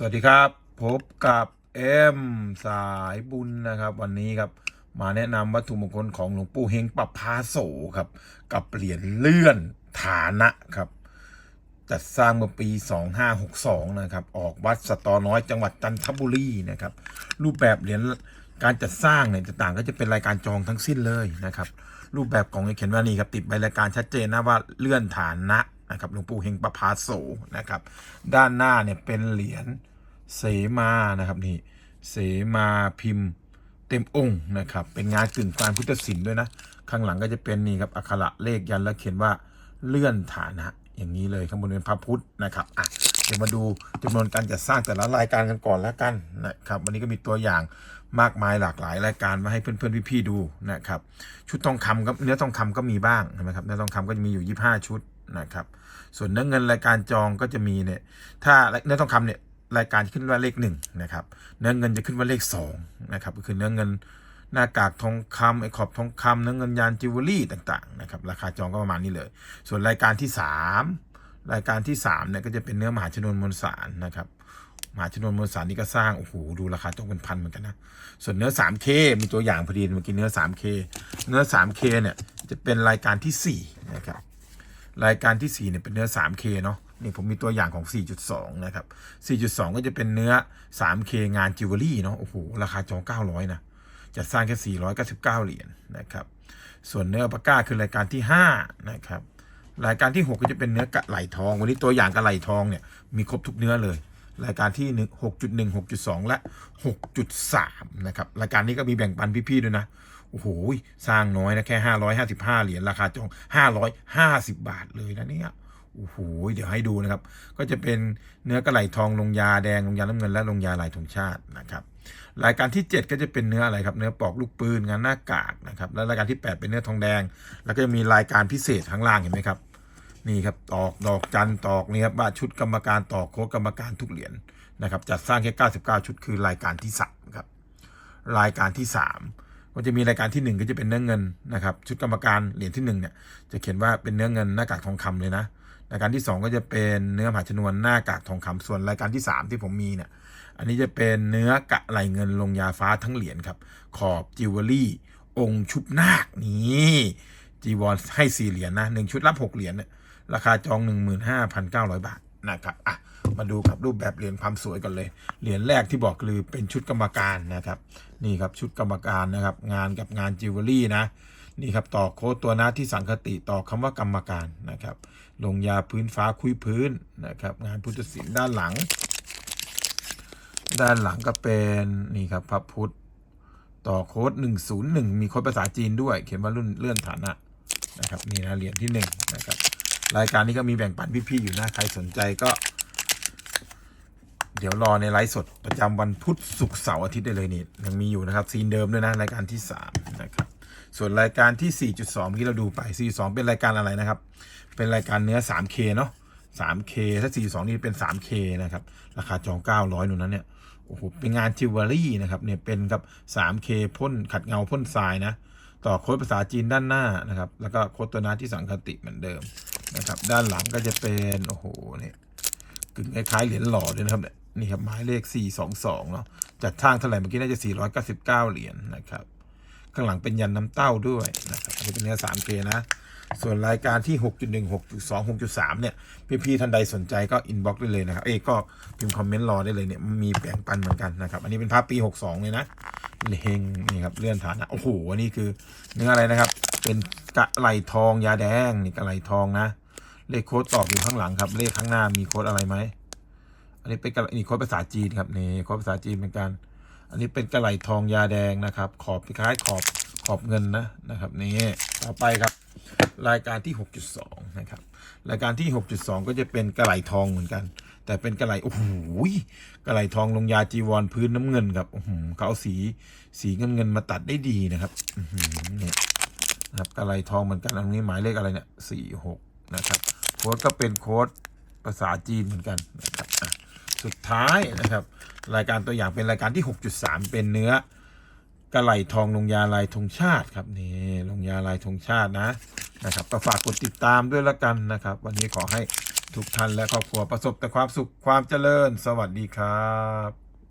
สวัสดีครับพบกับเอ็มสายบุญนะครับ วันนี้ครับมาแนะนำวัตถุมงคลของหลวงปู่เฮงปับพาโสครับ กับเหรียญเลื่อนฐานะครับ จัดสร้างเมื่อปี 2562 นะครับ ออกวัดสตอน้อยจังหวัดจันทบุรีนะครับ รูปแบบเหรียญการจัดสร้างเนี่ยจะต่างก็จะเป็นรายการจองทั้งสิ้นเลยนะครับ รูปแบบของเขียนว่านี่ครับติดใบรายการชัดเจนนะว่าเลื่อนฐานะ นะครับหลวงปู่เฮงประพาโสนะครับ ด้านหน้าเนี่ยเป็นเหรียญเสมานะครับนี่เสมาพิมพ์เต็มองค์นะครับ เป็นงานกึ่งกลางพุทธศิลป์ด้วยนะ ข้างหลังก็จะเป็นนี่ครับอักขระเลขยันแล้วเขียนว่าเลื่อนฐานะ อย่างนี้เลยข้างบนเป็นพระพุทธนะครับอะเดี๋ยวมาดูจำนวนการจัดสร้างแต่ละรายการกันก่อนแล้วกันนะครับ วันนี้ก็มีตัวอย่างมากมายหลากหลายรายการมาให้เพื่อนๆพี่ๆดูนะครับ ชุดทองคำก็เนื้อทองคำก็มีบ้างนะครับเนื้อทองคำก็จะมีอยู่ 25 ชุด นะครับ ส่วนเนื้อเงินรายการจองก็จะมีเนี่ย ถ้าเนื้อทองคำเนี่ยรายการขึ้นว่าเลขหนึ่งนะครับ เนื้อเงินจะขึ้นว่าเลขสองนะครับ ก็คือเนื้อเงินหน้ากากทองคำไอ้ขอบทองคำเนื้อเงินยานจิวเวลรี่ต่างๆนะครับ ราคาจองก็ประมาณนี้เลย ส่วนรายการที่สามรายการที่สามเนี่ยก็จะเป็นเนื้อมหาชนวนมวลสารนะครับมหาชนวนมวลสารนี่ก็สร้างโอ้โหดูราคาต้องเป็นพันเหมือนกันนะ ส่วนเนื้อ 3K มีตัวอย่างพอดีเมื่อกี้เนื้อ 3K เนื้อ 3K เนี่ยจะเป็นรายการที่4นะครับ รายการที่ 4 เนี่ยเป็นเนื้อ 3K เนาะนี่ผมมีตัวอย่างของ 4.2 นะครับ 4.2 ก็จะเป็นเนื้อ 3K งานจิวเวลรี่เนาะ โอ้โห ราคาจอง 900 นะจะสร้างแค่ 499 เหรียญนะครับ ส่วนเนื้อปาก้าคือรายการที่ 5 นะครับ รายการที่ 6 ก็จะเป็นเนื้อกระไหลทอง วันนี้ตัวอย่างกระไหลทองเนี่ยมีครบทุกเนื้อเลย รายการที่ 1 6.1 6.2 และ 6.3 นะครับ รายการนี้ก็มีแบ่งปันพี่ๆด้วยนะ โอ้โหสร้างน้อยนะแค่555เหรียญราคาจอง550บาทเลยนะเนี่ยโอ้โหเดี๋ยวให้ดูนะครับ ก็จะเป็นเนื้อกระไหลทองลงยาแดงลงยาน้ำเงินและลงยาลายธงชาตินะครับ รายการที่ 7 ก็จะเป็นเนื้ออะไรครับ เนื้อปอกลูกปืนงานหน้ากากนะครับแล้วรายการที่ 8 เป็นเนื้อทองแดง แล้วก็จะมีรายการพิเศษข้างล่างเห็นไหมครับนี่ครับตอกดอกจันตอกนี่ครับว่าชุดกรรมการตอกโค้ดกรรมการทุกเหรียญนะครับจัดสร้างแค่99 ชุดคือรายการที่3ครับรายการที่ 3 ก็จะมีรายการที่ 1 ก็จะเป็นเนื้อเงินนะครับ ชุดกรรมการเหรียญที่1เนี่ยจะเขียนว่าเป็นเนื้อเงินหน้ากากทองคำเลยนะรายการที่ 2 ก็จะเป็นเนื้อมหาชนวนหน้ากากทองคำส่วนรายการที่ 3 ที่ผมมีเนี่ยอันนี้จะเป็นเนื้อกะไหลเงินลงยาฟ้าทั้งเหรียญครับ ขอบจิวเวลรี่องค์ชุบนาคนี่จีวรให้สี่เหรียญนะหนึ่งชุดรับหกเหรียญเนี่ยราคาจอง15,900บาท นะครับอะมาดูกับรูปแบบเหรียญความสวยกันเลย เหรียญแรกที่บอกคือเป็นชุดกรรมการนะครับ นี่ครับชุดกรรมการนะครับ งานกับงานจิวเวลรี่นะ นี่ครับต่อโค้ดตัวหน้าที่สังคติต่อคำว่ากรรมการนะครับ ลงยาพื้นฟ้าคุยพื้นนะครับ งานพุทธศิลป์ด้านหลัง ด้านหลังก็เป็นนี่ครับพระพุทธ ต่อโค้ด101 มีโค้ดภาษาจีนด้วย เขียนว่ารุ่นเลื่อนฐานะนะครับนี่นะเหรียญที่หนึ่งนะครับ รายการนี้ก็มีแบ่งปันพี่ๆอยู่นะใครสนใจก็ เดี๋ยวรอในไลฟ์สดประจำวันพุธศุกร์เสาร์อาทิตย์ได้เลยนี่ยังมีอยู่นะครับซีนเดิมด้วยนะรายการที่3นะครับส่วนรายการที่ 4.2 ที่เราดูไป 4.2 เป็นรายการอะไรนะครับ เป็นรายการเนื้อ 3K เนาะ 3K ถ้า 4.2 นี่เป็น 3K นะครับ ราคาจอง 900นู่นนั้นเนี่ย โอ้โห เป็นงานจิวเวลรี่นะครับ เนี่ย เป็นครับ 3K พ่นขัดเงาพ่นทรายนะ ต่อโค้ดภาษาจีนด้านหน้านะครับ แล้วก็โค้ดตัวน้าที่สังคติเหมือนเดิม นะครับ ด้านหลังก็จะเป็นโอ้โหเนี่ยกึ่งคล้ายๆเหรียญหล่อด้วยนะครับเนี่ยนี่ครับหมายเลข 422เนาะจัดทางเท่าไหร่เมื่อกี้น่าจะ 499 เหรียญนะครับ ข้างหลังเป็นยันน้ำเต้าด้วยนะครับนนี้เป็นเนื้อ 3K นะส่วนรายการที่ 6.1 6.2 6.3 เนี่ย พี่ๆท่านใดสนใจก็อินบ็อกซ์ได้เลยนะครับ เอ้ก็พิมพ์คอมเมนต์รอได้เลยเนี่ย มีแบ่งปันเหมือนกันนะครับ อันนี้เป็นภาพปี 62 เลยนะเฮงนี่ครับ เลื่อนฐานนะ โอ้โห อันนี้คือเนื้ออะไรนะครับ เป็นกระไหลทองยาแดงนี่กระไหลทองนะ เลขโค้ดตอกอยู่ข้างหลังครับ เลขข้างหน้ามีโค้ดอะไรไหมอันนี้เป็นกะนี่โค้ดภาษาจีนครับนี่โค้ดภาษาจีนเหมือนกันอันนี้เป็นกระไหลทองยาแดงนะครับ ขอบคล้ายขอบขอบเงินนะนะครับนี่ต่อไปครับ รายการที่ 6.2 นะครับ รายการที่ 6.2 ก็จะเป็นกระไหลทองเหมือนกัน แต่เป็นกระไหลโอ้โหกระไหลทองลงยาจีวรพื้นน้ำเงินครับโอ้โหเขาเอาสีสีเงินเงินมาตัดได้ดีนะครับอืเนี่ย นะครับกระไหลทองเหมือนกันอันนี้หมายเลขอะไรเนี่ยสี่หกนะครับโค้ดก็เป็นโค้ดภาษาจีนเหมือนกันนะครับสุดท้ายนะครับ รายการตัวอย่างเป็นรายการที่ 6.3 เป็นเนื้อกระไหลทองลงยาลายธงชาติครับนี่ลงยาลายธงชาตินะนะครับก็ฝากกดติดตามด้วยละกันนะครับ วันนี้ขอให้ทุกท่านและครอบครัวประสบแต่ความสุขความเจริญ สวัสดีครับ